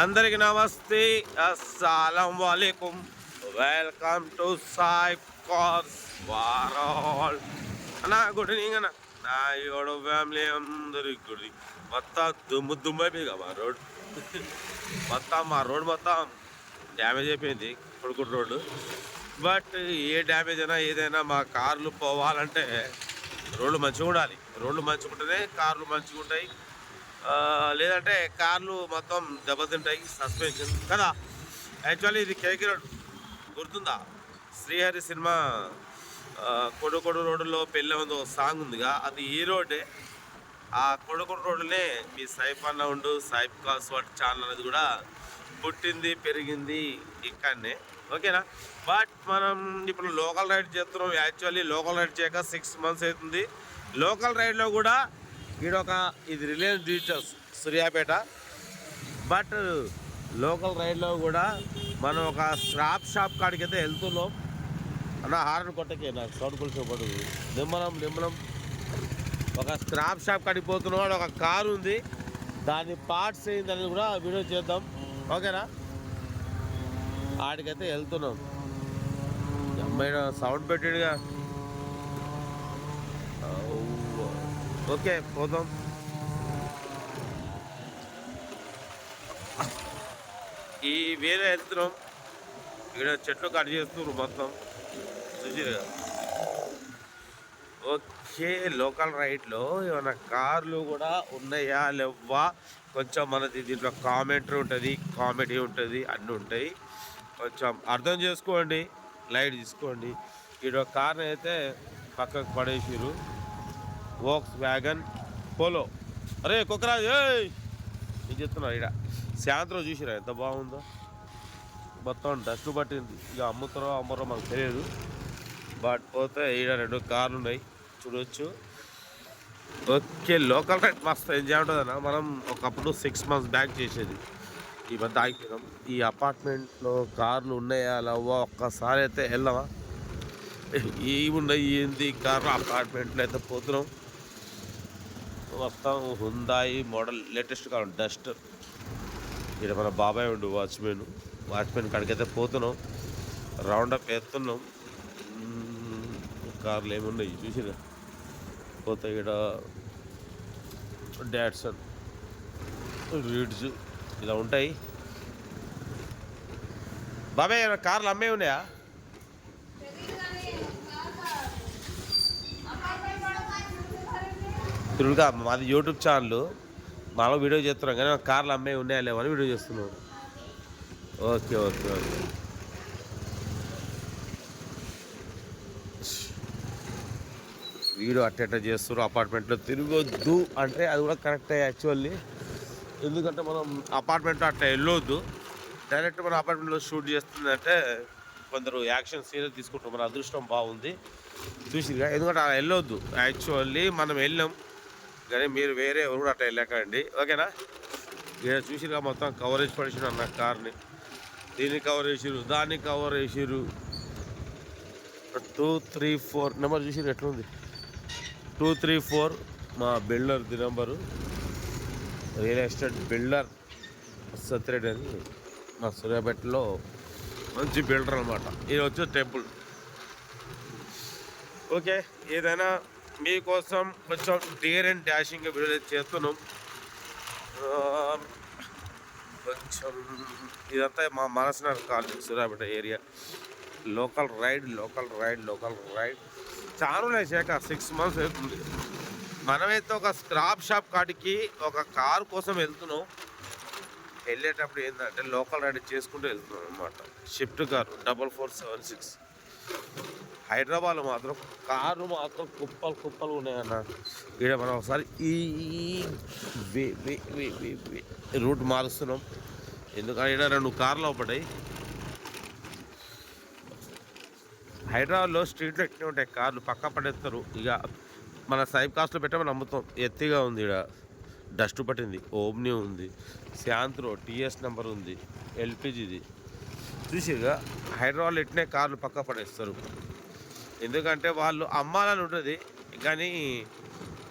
అందరికి నమస్తే. అస్సలం వాలేకుమ్ వెల్కమ్ టు సాయి కార్స్ వారాల్ అన్న గుడ్ ఈవినింగ్ అన్న. నా ఏడో ఫ్యామిలీ అందరికి గుడ్ మొత్తం దుమ్ము దుమ్ము అయిపోయి మా రోడ్. మొత్తం మా రోడ్ మొత్తం డ్యామేజ్ అయిపోయింది. కొడుకుడు రోడ్డు. బట్ ఏ డ్యామేజ్ అయినా ఏదైనా మా కార్లు పోవాలంటే రోడ్లు మంచిగా ఉండాలి. రోడ్లు మంచిగా ఉంటేనే కార్లు మంచిగా ఉంటాయి. లేదంటే కార్లు మొత్తం దెబ్బతింటాయి సస్పెన్షన్ కదా? యాక్చువల్లీ ఇది కేకి రోడ్ గుర్తుందా? శ్రీహరి సినిమా ఆ, కొడుకొడు రోడ్డులో పెళ్ళి ఉంది ఒక సాంగ్ ఉందిగా. అది ఈ రోడ్డే. ఆ కొడుకొడు రోడ్డునే మీ సైఫ్ అన్న ఉండు సైఫ్ కాస్ వాట్ ఛానల్ అనేది కూడా పుట్టింది పెరిగింది ఇక్కడనే. ఓకేనా? బట్ మనం ఇప్పుడు లోకల్ రైడ్ చేస్తున్నాం. యాక్చువల్లీ లోకల్ రైడ్ చేయక సిక్స్ మంత్స్ అవుతుంది. లోకల్ రైడ్లో కూడా ఈడొక ఇది Reliance digitals Suryapet. But local రైడ్లో కూడా మనం ఒక స్క్రాప్ షాప్ కాడికి అయితే వెళ్తున్నాం. అన్న హారన్ కొట్టకే నాకు సౌండ్ కొంచెం పడు. నిమ్మలం నిమ్మలం. ఒక స్క్రాప్ షాప్ కాడికి పోతున్నాం ఒక కారు ఉంది. దాని పార్ట్స్ ఏందని కూడా వీడియో చేద్దాం. ఓకేనా? ఆడికైతే వెళ్తున్నాం. అమ్మాయి సౌండ్ పెట్టాడుగా. ఓకే పోదాం. ఈ వేరే యంత్రం ఇక్కడ చెట్లు కట్ చేస్తున్నారు మొత్తం. చూసిరు ఓకే లోకల్ రైడ్లో ఏమైనా కార్లు కూడా ఉన్నాయా లేవా కొంచెం మనది దీంట్లో కామెంటరీ ఉంటుంది కామెడీ ఉంటుంది అన్నీ ఉంటాయి. కొంచెం అర్థం చేసుకోండి లైట్ తీసుకోండి. ఇక్కడ కార్ని అయితే పక్కకు పడేసిరు వోక్స్ వ్యాగన్ పోలో అరే కుక్కరాజు ఏయ్! నేను చెప్తున్నా ఇక్కడ సాయంత్రం చూసిరా ఎంత బాగుందో? మొత్తం డస్ట్ పట్టింది. ఇక అమ్ముతారో అమ్మరో మాకు తెలియదు. బట్ పోతే ఈడ రెండు కార్లు ఉన్నాయి. చూడొచ్చు. ఓకే లోకల్ రైడ్ మస్తు ఎంజాయ్ ఉంటుందన్న. మనం ఒకప్పుడు సిక్స్ మంత్స్ బ్యాక్ చేసేది. ఈ మధ్య ఆగిపోయినాం. ఈ అపార్ట్మెంట్లో కార్లు ఉన్నాయా లేవా? ఒక్కసారి అయితే వెళ్ళావా ఏమున్నాయి ఏంది? కార్లు అపార్ట్మెంట్లో అయితే పోతున్నాం. మొత్తం Hyundai model latest car Duster ఇక్కడ మన బాబాయ్ ఉండు వాచ్మెన్. వాచ్మెన్ కాడికైతే పోతున్నాం. రౌండ్ అప్ వేస్తున్నాం కార్లు ఏమున్నాయి చూసినా పోతే ఇక్కడ డాడ్సన్ రీడ్స్ ఇలా ఉంటాయి. బాబాయ్ ఏమైనా కార్లు అమ్మే ఉన్నాయా? తిరుగుగా మాది యూట్యూబ్ ఛానల్. మాలో వీడియో చేస్తున్నాం కానీ కార్లు అమ్మే ఉన్నాయా లేవని వీడియో చేస్తున్నాం ఓకే ఓకే ఓకే. వీడియో అట్టెట్ట చేస్తున్నారు అపార్ట్మెంట్లో తిరగొద్దు అంటే అది కూడా కరెక్ట్ యాక్చువల్లీ. ఎందుకంటే మనం అపార్ట్మెంట్లో అట్లా వెళ్ళొద్దు. డైరెక్ట్ మన అపార్ట్మెంట్లో షూట్ చేస్తుందంటే కొందరు యాక్షన్ సీరియస్ తీసుకుంటాం మన అదృష్టం బాగుంది. చూసి ఎందుకంటే అలా వెళ్ళొద్దు. యాక్చువల్లీ మనం వెళ్ళాం కానీ మీరు వేరే ఎవరు కూడా అట్లా వెళ్ళకండి. ఓకేనా? ఇక్కడ చూసిగా మొత్తం కవరేజ్ పడిచిన అన్న కార్ని. దీన్ని కవర్ చేసిరు దాన్ని కవర్ చేసిరు టూ త్రీ ఫోర్ నెంబర్ చూసిరు ఎట్లుంది? టూ త్రీ ఫోర్ మా builder the number real estate builder Satya Reddy అని. మా సూర్యాపేటలో మంచి బిల్డర్ అనమాట ఇది వచ్చి టెంపుల్ ఓకే ఏదైనా మీకోసం కొంచెం డేర్ అండ్ డాషింగ్ వీడియో చేస్తున్నాం. కొంచెం ఇదంతా మా మనసున college Suryapet area. Local ride local ride local ride. చాలా శాఖ సిక్స్ మంత్స్ అవుతుంది. మనమైతే ఒక స్క్రాప్ షాప్ కాడికి ఒక కారు కోసం వెళ్తున్నాం. వెళ్ళేటప్పుడు ఏంటంటే లోకల్ రైడ్ చేసుకుంటూ వెళ్తున్నాం అనమాట shift car double four seven six హైదరాబాద్లో మాత్రం కారు మాత్రం కుప్పలు కుప్పలు ఉన్నాయన్న. ఇక్కడ మనం ఒకసారి ఈ రూట్ మారుస్తున్నాం. ఎందుకంటే ఇక్కడ రెండు కార్లు ఒకటాయి హైదరాబాద్లో స్ట్రీట్లో ఎట్లా ఉంటాయి కార్లు పక్క పడేస్తారు ఇక మన సైబ్ కాస్ట్లో పెట్టమని నమ్ముతాం. ఎత్తిగా ఉంది ఇక్కడ డస్ట్ పట్టింది. ఓమ్ని ఉంది. శాంత్రో టీఎస్ నెంబర్ ఉంది. ఎల్పిజిది. చూసిగా హైదరాబాద్లో ఎట్నే కార్లు పక్క పడేస్తారు. ఎందుకంటే వాళ్ళు అమ్మాలని ఉంటుంది. కానీ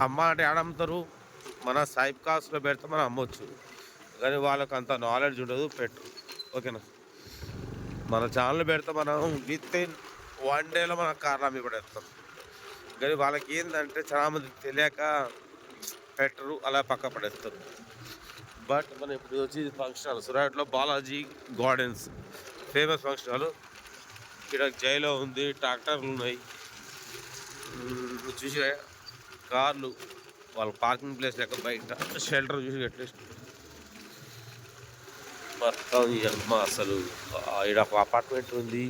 అమ్మాలంటే ఆడమ్ముతారు మన సైబ్ కాస్ట్లో పెడితే మనం అమ్మొచ్చు. కానీ వాళ్ళకి అంత నాలెడ్జ్ ఉండదు పెట్టు ఓకేనా? మన ఛానల్ పెడితే మనం విత్ ఇన్ వన్ డేలో మన కారణం పడేస్తాం కానీ వాళ్ళకి ఏంటంటే చాలా మంది తెలియక పెట్టరు అలా పక్క పడేస్తారు. బట్ మనం ఇప్పుడు వచ్చి function hall. సురాట్లో Balaji gardens. Famous function hall. ఇక్కడ జైలో ఉంది ట్రాక్టర్లు ఉన్నాయి. చూసి కార్లు వాళ్ళ పార్కింగ్ ప్లేస్ లెక్క బయట. షెల్టర్ చూసి అట్లీస్ట్ మొత్తం అసలు ఇక్కడ ఒక అపార్ట్మెంట్ ఉంది.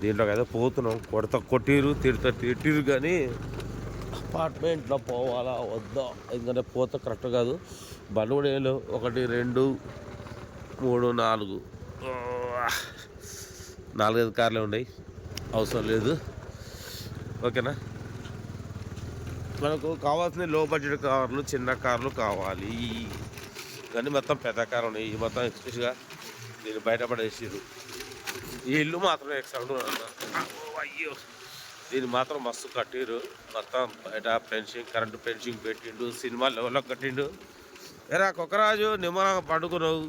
దీంట్లో ఏదో పోతున్నాం. కొడత కొట్టిరు తిడత తిట్టిరు కానీ అపార్ట్మెంట్లో పోవాలా వద్దా? ఎందుకంటే పోతే కరెక్ట్ కాదు. బండి కూడా ఒకటి రెండు మూడు నాలుగు. నాలుగైదు కార్లే ఉన్నాయి అవసరం లేదు. ఓకేనా? మనకు కావాల్సిన లో బడ్జెట్ కార్లు చిన్న కార్లు కావాలి. కానీ మొత్తం పెద్ద కార్ ఉన్నాయి. ఈ మొత్తం ఎక్స్ప్రెస్గా దీన్ని బయటపడేసారు ఈ ఇల్లు మాత్రం ఎక్సలెంట్ అయ్యో. దీన్ని మాత్రం మస్తు కట్టిరు మొత్తం బయట ఫెన్సింగ్ కరెంటు ఫెన్సింగ్ పెట్టిండు. సినిమా లెవెల్లో కట్టిండు. ఎరా కుక్కరాజు నిమ్మలంగా పండుకున్నావు.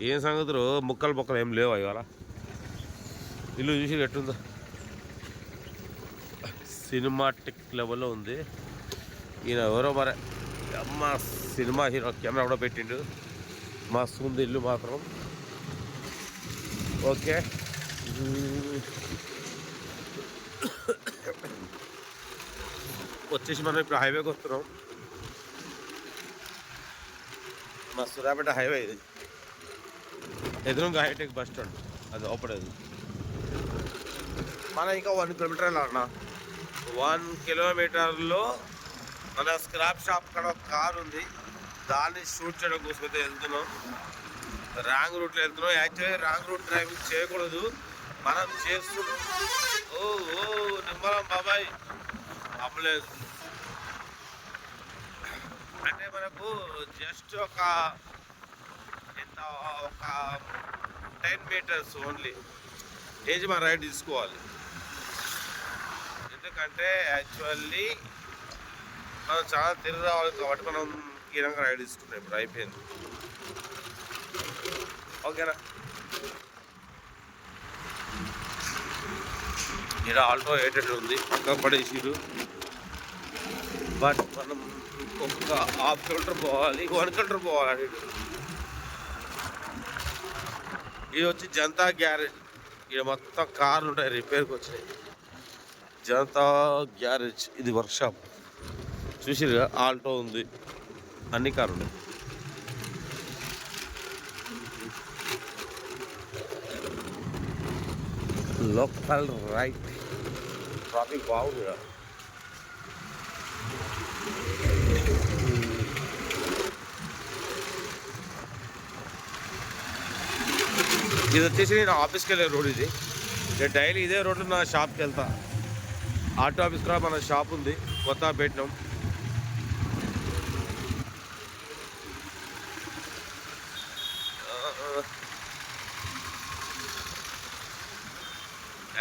ఏం సంగతులు? ముక్కలు ముక్కలు ఏం లేవు ఇవాళ? ఇల్లు చూసి ఎట్టుందో సినిమాటిక్ లెవెల్లో ఉంది. ఈయన ఎవరో మరి? అమ్మ సినిమా హీరో కెమెరా కూడా పెట్టిండు. మస్తు ఉంది ఇల్లు మాత్రం. ఓకే. వచ్చేసి మనం ఇప్పుడు హైవేకి వస్తున్నాం. మా సురాపేట హైవే ఇది. ఎదురుగా హైటెక్ బస్ స్టాండ్ అది ఓపడేది మన ఇంకా వన్ కిలోమీటర్ అన్న వన్ కిలోమీటర్లో మన స్క్రాప్ షాప్ కాడ ఒక కార్ ఉంది. దాన్ని షూట్ చేయడం కోసం అయితే వెళ్తున్నాం. రాంగ్ రూట్లో వెళ్తున్నాం. యాక్చువల్లీ రాంగ్ రూట్ డ్రైవింగ్ చేయకూడదు. మనం చేస్తున్నాం. ఓ ఓ నిమ్మలం బాబాయ్. అమ్మలేదు అంటే మనకు జస్ట్ ఒక ఎంత ఒక టెన్ మీటర్స్ ఓన్లీ ఏజ్ మన రైడ్ తీసుకోవాలి. ఎందుకంటే యాక్చువల్లీ మనం చాలా తిరిగి రావాలి కాబట్టి మనం కీరంగా రైడ్ తీసుకుంటాం ఇప్పుడు అయిపోయింది. ఓకేనా? ఇక్కడ ఆల్టో ఎయిట్ ఉంది పక్క పడేసిరు బట్ మనం ఒక్క హాఫ్ కిలోమీటర్ పోవాలి వన్ కిలోమీటర్ పోవాలి. ఇది వచ్చి జనతా గ్యారేజ్. ఇక్కడ మొత్తం కార్లు ఉంటాయి రిపేర్కి వచ్చినాయి. జనతా గ్యారేజ్ ఇది వర్క్షాప్ చూసిరుగా ఆల్టో ఉంది. అన్ని కారులు. Local right. ట్రాఫిక్ బాగుంది కదా ఇది వచ్చేసి నేను ఆఫీస్కి వెళ్ళే రోడ్ ఇది. నేను డైలీ ఇదే రోడ్లో నా షాప్కి వెళ్తా. ఆటో ఆఫీస్ కూడా మన షాప్ ఉంది. కొత్త పెట్టినాం.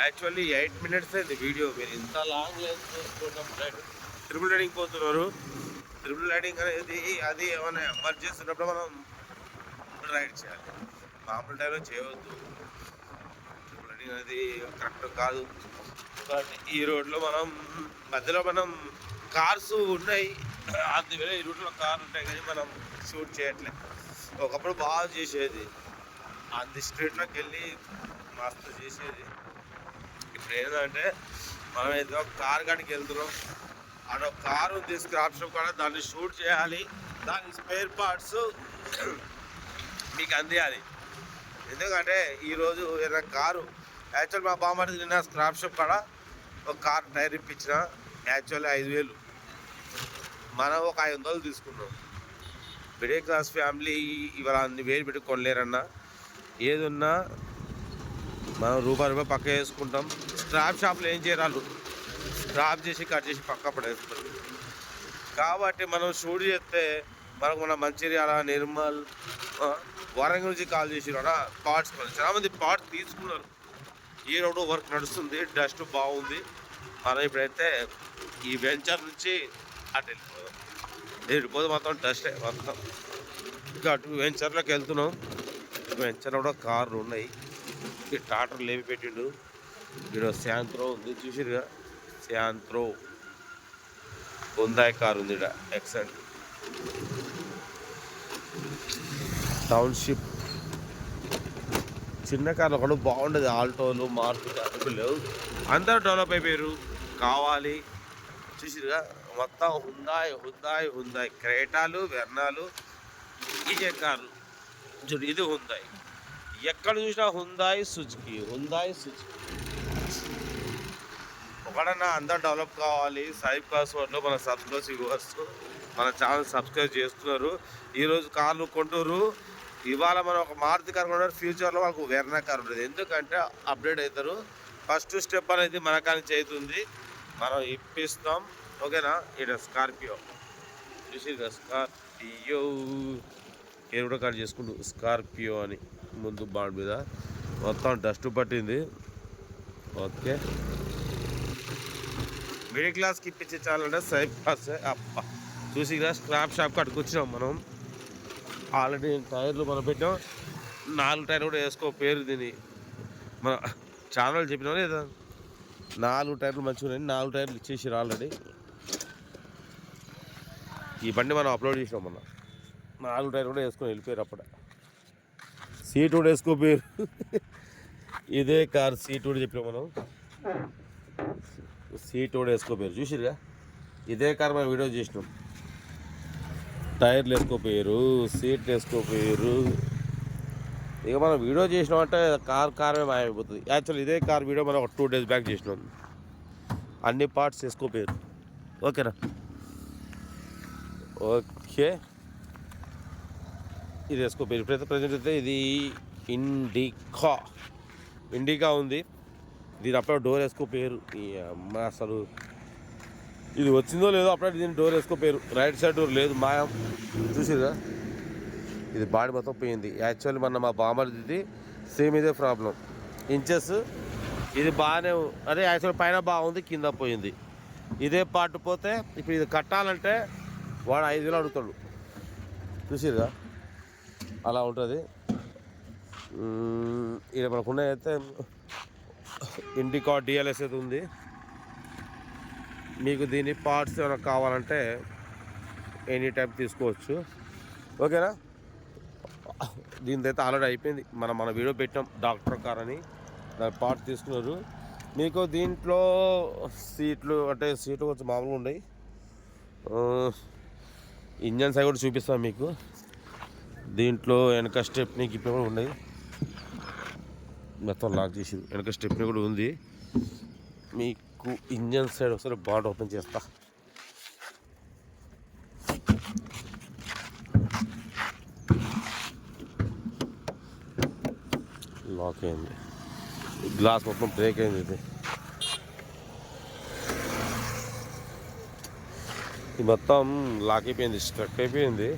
యాక్చువల్లీ ఎయిట్ మినిట్స్ అయింది వీడియో మీరు ఇంత లాంగ్ ట్రిపుల్ రైడింగ్ పోతున్నారు. ట్రిపుల్ రైడింగ్ అనేది అది ఏమైనా ఎమర్జెన్సీ ఉన్నప్పుడు మనం రైడ్ చేయాలి. మామూలు టైంలో చేయవద్దు. ట్రిపుల్ రైడింగ్ అనేది కరెక్ట్ కాదు. ఈ రోడ్లో మనం మధ్యలో మనం కార్స్ ఉన్నాయి. అందువల్ల ఈ రూట్లో కార్ ఉంటాయి కానీ మనం షూట్ చేయట్లేదు. ఒకప్పుడు బాగా చేసేది. అంది స్ట్రీట్లోకి వెళ్ళి మస్తు చేసేది. ఇప్పుడు ఏంటంటే మనం ఏదో కార్ కాడికి వెళ్తున్నాం. అక్కడ ఒక కారు ఉంది స్క్రాప్ షాప్ కూడా. దాన్ని షూట్ చేయాలి. దాని స్పేర్ పార్ట్స్ మీకు అందియాలి. ఎందుకంటే ఈరోజు ఏదైనా కారు యాక్చువల్ మా బామ్మడి నిన్న స్క్రాప్ షాప్ కాడ ఒక కార్ టైర్ ఇప్పించిన యాక్చువల్లీ ఐదు వేలు. మనం ఒక ఐదు వందలు తీసుకున్నాం. మిడిల్ క్లాస్ ఫ్యామిలీ ఇవాళ అన్ని వేలు పెట్టుకోలేరన్నా ఏదున్నా మనం రూపాయి రూపాయి పక్క వేసుకుంటాం. స్క్రాప్ షాప్లో ఏం చేయరాలు స్క్రాప్ చేసి కట్ చేసి పక్క పడేస్తారు కాబట్టి మనం షూట్ చేస్తే మనకు మన మంచిర్యాల నిర్మల్ వరంగల్ నుంచి కాల్ చేసి పార్ట్స్ చాలా మంది పార్ట్స్ తీసుకున్నారు. ఈ రోడ్డు వర్క్ నడుస్తుంది డస్ట్ బాగుంది. మనం ఇప్పుడైతే ఈ వెంచర్ నుంచి అటు వెళ్ళిపోదాం. వెళ్ళిపోతే మొత్తం డస్ట్ మొత్తం. ఇంకా అటు వెంచర్లోకి వెళ్తున్నాం. వెంచర్ కూడా కార్లు ఉన్నాయి. ఈ టాటర్లు ఏమి పెట్టిండు? ఇక్కడ శాంత్రో ఉంది చూసిరుగా శాంత్రో. ఉందాయి కార్ ఉంది ఇక్కడ ఎక్సెంట్ టౌన్షిప్ చిన్న కార్లు ఒకటి బాగుండేది. ఆల్టోలు మార్పులు అదుపు లేవు. అందరూ డెవలప్ అయిపోయారు. కావాలి. చూసిరుగా? మొత్తం హుందాయ్ హుందాయ్ హుందాయ్. క్రేటాలు వెర్నాలు ఇదే కార్లు. చూడు ఇది హుందాయ్. ఎక్కడ చూసినా హుందాయ్ సుజుకి హుందాయ్ సుజుకి. ఒకడన్నా అందరు డెవలప్ కావాలి. సైబ్ పాస్వర్డ్లో మన సబ్స్క్రైబ్ వస్తూ మన ఛానల్ సబ్స్క్రైబ్ చేస్తున్నారు. ఈరోజు కార్లు కొంటూరు ఇవాళ మనం ఒక మారుతి కార్ కొంటారు ఫ్యూచర్లో వాళ్ళకు వెర్నా కార్ ఉంటుంది ఎందుకంటే అప్డేట్ అవుతారు ఫస్ట్ స్టెప్ అనేది మన కానీ చేతుంది మనం ఇప్పిస్తాం. ఓకేనా? ఇక్కడ స్కార్పియో చూసి స్కార్పియో నేను కూడా కాల్ చేసుకుంటూ. స్కార్పియో అని ముందు బాండ్ మీద. మొత్తం డస్ట్ పట్టింది. ఓకే. మిడిల్ క్లాస్కి ఇప్పించే చాలంటే సైడ్ క్లాస్ అప్ప చూసి స్క్రాప్ షాప్కి అటుకొచ్చినాం మనం. ఆల్రెడీ టైర్లు మనం పెట్టాం. నాలుగు టైర్లు కూడా వేసుకో పేరు దీని. మన ఛానల్ చెప్పినా లేదా? నాలుగు టైర్లు మంచిగా ఉన్నాయి. నాలుగు టైర్లు ఇచ్చేసారు ఆల్రెడీ. ఈ బండి మనం అప్లోడ్ చేసినాం మొన్న. నాలుగు టైర్లు కూడా వేసుకొని వెళ్ళిపోయారు అప్పుడు. సీట్ కూడా వేసుకోపోయారు. ఇదే కార్ సీట్ కూడా చెప్పినాం మనం. సీట్ కూడా వేసుకోపోయారు. చూసిరుగా ఇదే కార్ మనం వీడియో చేసినాం. టైర్లు వేసుకోపోయారు సీట్లు వేసుకోపోయారు. ఇక మనం వీడియో చేసినామంటే కార్ కారమే మాయమైపోతుంది. యాక్చువల్ ఇదే కార్ వీడియో మనం ఒక టూ డేస్ బ్యాక్ చేసినాం. అన్ని పార్ట్స్ వేసుకోపోయారు. ఓకేనా? ఓకే. ఇది వేసుకోపోయారు. ఇప్పుడైతే ప్రజెంట్ అయితే ఇది ఇండికా ఇండికా ఉంది. దీని అప్పుడే డోర్ వేసుకోపోయారు. ఈ అమ్మ అసలు ఇది వచ్చిందో లేదో అప్పుడే దీన్ని డోర్ వేసుకోపోయారు. రైట్ సైడ్ డోర్ లేదు మాయం. చూసిరా ఇది బాడీ మొత్తం పోయింది. యాక్చువల్లీ మన మా బామర్ది సేమ్ ఇదే ప్రాబ్లం ఇంచెస్ ఇది బాగానే అదే యాక్చువల్ పైన బాగుంది కింద పోయింది. ఇదే పార్ట్ పోతే ఇప్పుడు ఇది కట్టాలంటే వాడు ఐదు వేలు అడుగుతాడు. చూసిరా అలా ఉంటుంది. ఇక్కడ మనకున్న అయితే ఇండికా డిఎల్ఎస్ అయితే ఉంది. మీకు దీని పార్ట్స్ ఏమైనా కావాలంటే ఎనీ టైప్ తీసుకోవచ్చు. ఓకేనా? దీని అయితే ఆల్రెడీ అయిపోయింది. మనం మన వీడియో పెట్టాం. డాక్టర్ కార్ అని దాని పార్ట్ తీసుకున్నారు. మీకు దీంట్లో సీట్లు అంటే సీట్లు కొంచెం మామూలుగా ఉన్నాయి. ఇంజన్స్ అవి కూడా చూపిస్తాం మీకు. దీంట్లో వెనక స్టెప్ని గిప్పి కూడా ఉన్నాయి. మొత్తం లాక్ చేసి వెనక స్టెప్ని కూడా ఉంది. మీకు ఇంజన్ సైడ్ ఒకసారి బాండ్ ఓపెన్ చేస్తా. లాక్ అయింది. గ్లాస్ మొత్తం బ్రేక్ అయింది ఇది. ఇది మొత్తం లాక్ అయిపోయింది స్ట్రక్ అయిపోయింది.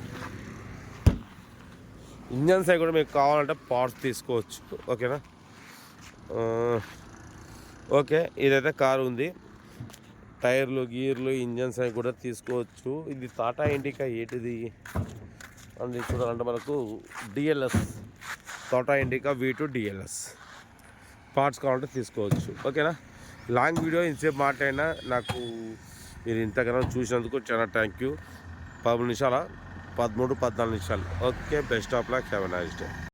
ఇంజన్ సైడ్ కూడా మీకు కావాలంటే పార్ట్స్ తీసుకోవచ్చు. ఓకేనా uh, ఓకే ఇదైతే కారు ఉంది. టైర్లు గీర్లు ఇంజన్స్ అవి కూడా తీసుకోవచ్చు. ఇది టాటా ఇండికా ఏంటిది? అని చూడాలంటే మనకు DLS Tata Indica V two DLS. Parts కావాలంటే తీసుకోవచ్చు. ఓకేనా? లాంగ్ వీడియో ఇంతసేపు మాట్లాడినా. నాకు మీరు ఇంతకన్నా చూసినందుకు చాలా థ్యాంక్ యూ. పదమూడు నిమిషాల? పదమూడు పద్నాలుగు నిమిషాలు. Okay best of luck. Have nice day.